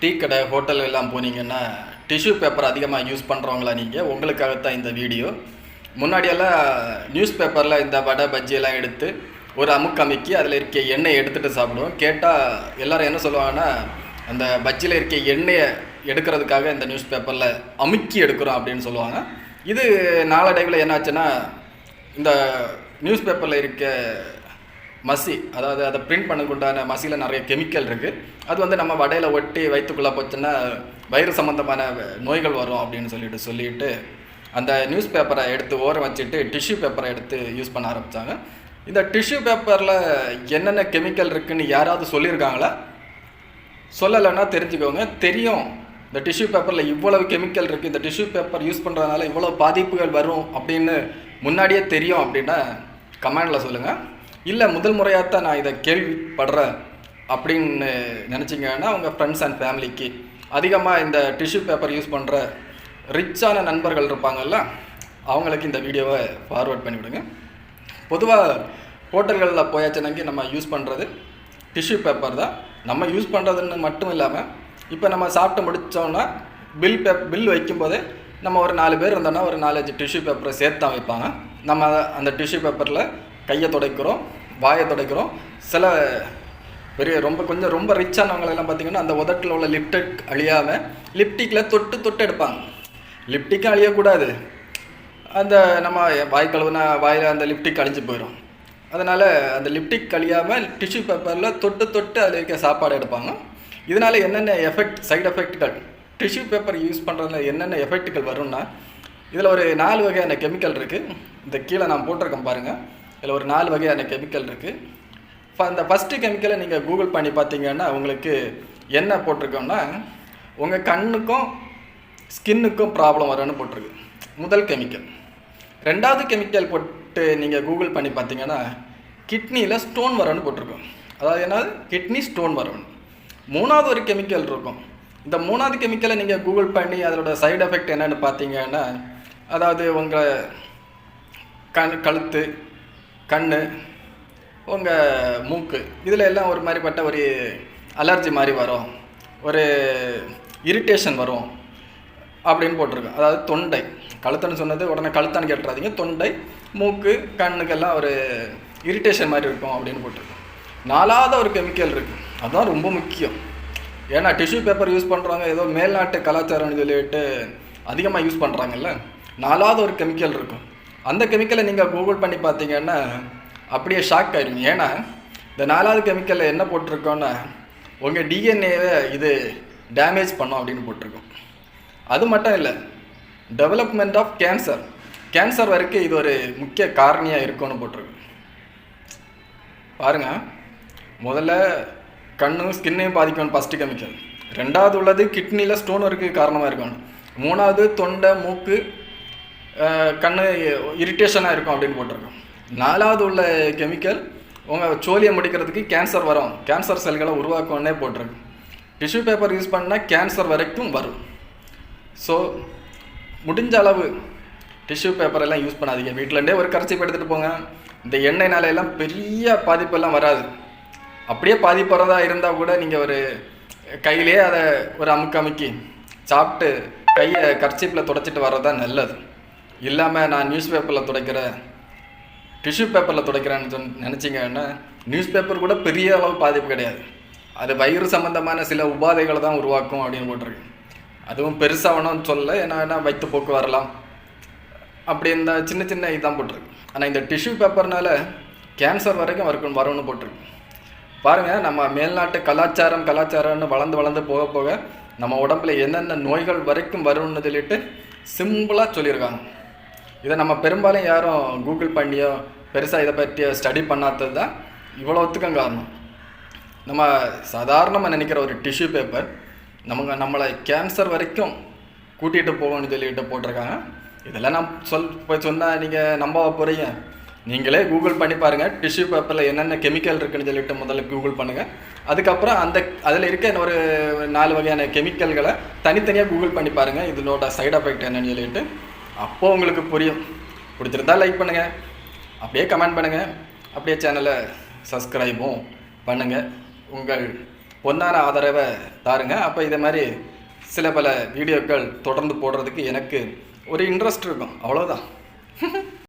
Tea கடை hotel எல்லாம் போனீங்கன்னா டிஷ்யூ பேப்பர் அதிகமாக யூஸ் பண்ணுறவங்களா நீங்கள் உங்களுக்காகத்தான் இந்த வீடியோ. முன்னாடியெல்லாம் நியூஸ் பேப்பரில் இந்த வடை பஜ்ஜியெல்லாம் எடுத்து ஒரு அமுக்கு அமுக்கி அதில் இருக்க எண்ணெய் எடுத்துகிட்டு சாப்பிடுவோம். கேட்டால் எல்லாரும் என்ன சொல்லுவாங்கன்னா அந்த பஜ்ஜியில் இருக்க எண்ணெயை எடுக்கிறதுக்காக இந்த நியூஸ் பேப்பரில் அமுக்கி எடுக்கிறோம் அப்படின்னு சொல்லுவாங்க. இது நாளடைவில் என்னாச்சுன்னா இந்த நியூஸ் பேப்பரில் இருக்க மசி அதாவது அதை பிரிண்ட் பண்ணக்குண்டான மசியில் நிறைய கெமிக்கல் இருக்குது அது வந்து நம்ம வடையில் ஒட்டி வயிற்றுக்குள்ளே போச்சுன்னா வயிறு சம்மந்தமான நோய்கள் வரும் அப்படின்னு சொல்லிட்டு சொல்லிட்டு அந்த நியூஸ் பேப்பரை எடுத்து ஓரம் வச்சுட்டு டிஷ்யூ பேப்பரை எடுத்து யூஸ் பண்ண ஆரம்பித்தாங்க இந்த டிஷ்யூ பேப்பரில் என்னென்ன கெமிக்கல் இருக்குதுன்னு யாராவது சொல்லியிருக்காங்களா? சொல்லலைன்னா தெரிஞ்சுக்கோங்க. தெரியும். இந்த டிஷ்யூ பேப்பரில் இவ்வளவு கெமிக்கல் இருக்குது இந்த டிஷ்யூ பேப்பர் யூஸ் பண்ணுறதுனால இவ்வளோ பாதிப்புகள் வரும் அப்படின்னு முன்னாடியே தெரியும் அப்படின்னா கமெண்டில் சொல்லுங்கள் இல்லை முதல் முறையாக தான் நான் இதை கேள்விப்படுறேன் அப்படின்னு நினச்சிங்கன்னா உங்கள் ஃப்ரெண்ட்ஸ் அண்ட் ஃபேமிலிக்கு அதிகமாக இந்த டிஷ்யூ பேப்பர் யூஸ் பண்ணுற ரிச்சான நண்பர்கள் இருப்பாங்கல்ல அவங்களுக்கு இந்த வீடியோவை ஃபார்வர்ட் பண்ணிவிடுங்க. பொதுவாக ஹோட்டல்களில் போயாச்சுனாக்கி நம்ம யூஸ் பண்ணுறது டிஷ்யூ பேப்பர் தான். நம்ம யூஸ் பண்ணுறதுன்னு மட்டும் இல்லாமல் இப்போ நம்ம சாப்பிட்டு முடித்தோன்னா பில் பேப் பில் வைக்கும்போதே நம்ம ஒரு நாலு பேர் இருந்தோன்னா ஒரு நாலஞ்சு டிஷ்யூ பேப்பரை சேர்த்து தான் வைப்பாங்க. நம்ம அந்த டிஷ்யூ பேப்பரில் கையை துடைக்கிறோம் வாயை துடைக்கிறோம். சில பெரிய ரொம்ப கொஞ்சம் ரொம்ப ரிச்சானவங்களெல்லாம் பார்த்தீங்கன்னா அந்த உதட்டில் உள்ள லிப்டிக் அழியாமல் லிப்டிக்கில் தொட்டு தொட்டு எடுப்பாங்க. லிப்டிக்கும் அழியக்கூடாது. அந்த நம்ம வாய் கழுவுனா வாயில் அந்த லிப்டிக் அழிஞ்சு போயிடும் அதனால் அந்த லிப்டிக் கழியாமல் டிஷ்யூ பேப்பரில் தொட்டு தொட்டு அதில் இருக்க சாப்பாடு எடுப்பாங்க. இதனால் என்னென்ன எஃபெக்ட் சைடு எஃபெக்ட்கள் டிஷ்யூ பேப்பர் யூஸ் பண்ணுறதுல என்னென்ன எஃபெக்ட்டுகள் வரும்னா இதில் ஒரு நாலு வகையான கெமிக்கல் இருக்குது இந்த கீழே நான் போட்டிருக்கேன் பாருங்கள் இதில் ஒரு நாலு வகையான கெமிக்கல் இருக்குது அந்த ஃபஸ்ட்டு கெமிக்கலை நீங்கள் கூகுள் பண்ணி பார்த்தீங்கன்னா உங்களுக்கு என்ன போட்டிருக்கோன்னா உங்கள் கண்ணுக்கும் ஸ்கின்னுக்கும் ப்ராப்ளம் வரும்னு போட்டிருக்கு. முதல் கெமிக்கல் ரெண்டாவது கெமிக்கல் போட்டு நீங்கள் கூகுள் பண்ணி பார்த்தீங்கன்னா கிட்னியில் ஸ்டோன் வரணும்னு போட்டிருக்கோம். அதாவது என்னது கிட்னி ஸ்டோன் வரணும் மூணாவது ஒரு கெமிக்கல் இருக்கும். இந்த மூணாவது கெமிக்கலை நீங்கள் கூகுள் பண்ணி அதோட சைடு எஃபெக்ட் என்னென்னு பார்த்தீங்கன்னா அதாவது உங்கள் கண் கழுத்து கண் உங்கள் மூக்கு இதில் எல்லாம் ஒரு மாதிரிப்பட்ட ஒரு அலர்ஜி மாதிரி வரும். ஒரு இரிட்டேஷன் வரும் அப்படின்னு போட்டிருக்கோம் அதாவது தொண்டை கழுத்தன்னு சொன்னது உடனே கழுத்தான்னு கேட்டுறாதீங்க. தொண்டை மூக்கு கண்ணுக்கெல்லாம் ஒரு இரிட்டேஷன் மாதிரி இருக்கும் அப்படின்னு போட்டிருக்கோம் நாலாவது ஒரு கெமிக்கல் இருக்குது அதுதான் ரொம்ப முக்கியம். ஏன்னா டிஷ்யூ பேப்பர் யூஸ் பண்ணுறவங்க ஏதோ மேல்நாட்டு கலாச்சாரம்னு சொல்லிட்டு அதிகமாக யூஸ் பண்ணுறாங்கல்ல நாலாவது ஒரு கெமிக்கல் இருக்கும். அந்த கெமிக்கலை நீங்கள் கூகுள் பண்ணி பார்த்தீங்கன்னா அப்படியே ஷாக் ஆயிருங்க ஏன்னா இந்த நாலாவது கெமிக்கலில் என்ன போட்டிருக்கோன்னா உங்கள் டிஎன்ஏவை இது டேமேஜ் பண்ணும் அப்படின்னு போட்டிருக்கோம். அது மட்டும் இல்லை டெவலப்மெண்ட் ஆஃப் கேன்சர் கேன்சர் வரைக்கும் இது ஒரு முக்கிய காரணியாக இருக்கும்னு போட்டிருக்கு பாருங்க முதல்ல கண்ணும் ஸ்கின்னையும் பாதிக்கணும் ஃபஸ்ட்டு கெமிக்கல் ரெண்டாவது உள்ளது கிட்னியில் ஸ்டோன் வரக்கு காரணமாக இருக்கணும். மூணாவது தொண்டை மூக்கு கண் கண்ணு இரிட்டேஷனாக இருக்கும் அப்படின்னு போட்டிருக்கோம். நாலாவது உள்ள கெமிக்கல் உங்கள் சோலியை முடிக்கிறதுக்கு கேன்சர் வரும். கேன்சர் செல்களை உருவாக்கும்னே போட்டிருக்கு டிஷ்யூ பேப்பர் யூஸ் பண்ணால் கேன்சர் வரைக்கும் வரும். ஸோ முடிஞ்ச அளவு டிஷ்யூ பேப்பர் எல்லாம் யூஸ் பண்ணாதீங்க. வீட்டிலண்டே ஒரு கரைச்சி எடுத்துகிட்டு போங்க. இந்த எண்ணெய்னால எல்லாம் பெரிய பாதிப்பெல்லாம் வராது. அப்படியே பாதிப்புறதா இருந்தால் கூட நீங்கள் ஒரு கையிலே அதை ஒரு அமுக்கு அமுக்கி சாப்பிட்டு கையை கர்ச்சிப்பில் துடைச்சிட்டு வர்றது தான் நல்லது. இல்லாமல் நான் நியூஸ் பேப்பரில் துடைக்கிறேன் டிஷ்யூ பேப்பரில் துடைக்கிறேன்னு சொன் நினச்சிங்கன்னா நியூஸ் பேப்பர் கூட பெரிய அளவு பாதிப்பு கிடையாது. அது வயிறு சம்மந்தமான சில உபாதைகளை தான் உருவாக்கும் அப்படின்னு போட்டிருக்கு. அதுவும் பெருசாக வேணும்னு சொல்ல ஏன்னா என்ன வயிற்றுப்போக்கு வரலாம். அப்படி இந்த சின்ன சின்ன இதுதான் போட்டிருக்கு. ஆனால் இந்த டிஷ்யூ பேப்பர்னால கேன்சர் வரைக்கும் வரைக்கும் வரும்னு போட்டிருக்கு. பாருங்கள் நம்ம மேல்நாட்டு கலாச்சாரம் கலாச்சாரம்னு வளர்ந்து வளர்ந்து போக போக நம்ம உடம்புல என்னென்ன நோய்கள் வரைக்கும் வரும்னு சொல்லிட்டு சிம்பிளாக சொல்லியிருக்காங்க. இதை நம்ம பெரும்பாலும் யாரும் கூகுள் பண்ணியோ பெருசாக இதை பற்றியோ ஸ்டடி பண்ணாதது தான் இவ்வளோத்துக்கும் காரணம். நம்ம சாதாரணமாக நினைக்கிற ஒரு டிஷ்யூ பேப்பர் நமக்கு நம்மளை கேன்சர் வரைக்கும் கூட்டிகிட்டு போகணும்னு சொல்லிட்டு போட்டிருக்காங்க. இதெல்லாம் நான் சொல் போய் சொன்னால் நீங்கள் நம்ப போகிறீங்க நீங்களே கூகுள் பண்ணி பாருங்கள் டிஷ்யூ பேப்பரில் என்னென்ன கெமிக்கல் இருக்குன்னு சொல்லிட்டு முதல்ல கூகுள் பண்ணுங்கள் அதுக்கப்புறம் அந்த அதில் இருக்க ஒரு நாலு வகையான கெமிக்கல்களை தனித்தனியாக கூகுள் பண்ணி பாருங்கள் இதனோட சைட் எஃபெக்ட் என்னன்னு சொல்லிட்டு. அப்போது உங்களுக்கு புரியும். பிடிச்சிருந்தா லைக் பண்ணுங்கள் அப்படியே கமெண்ட் பண்ணுங்கள் அப்படியே சேனலை சப்ஸ்கிரைபும் பண்ணுங்கள் உங்கள் பொன்னான ஆதரவை தாருங்க. அப்போ இதே மாதிரி சில பல வீடியோக்கள் தொடர்ந்து போடுறதுக்கு எனக்கு ஒரு இன்ட்ரெஸ்ட் இருக்கும். அவ்வளோதான்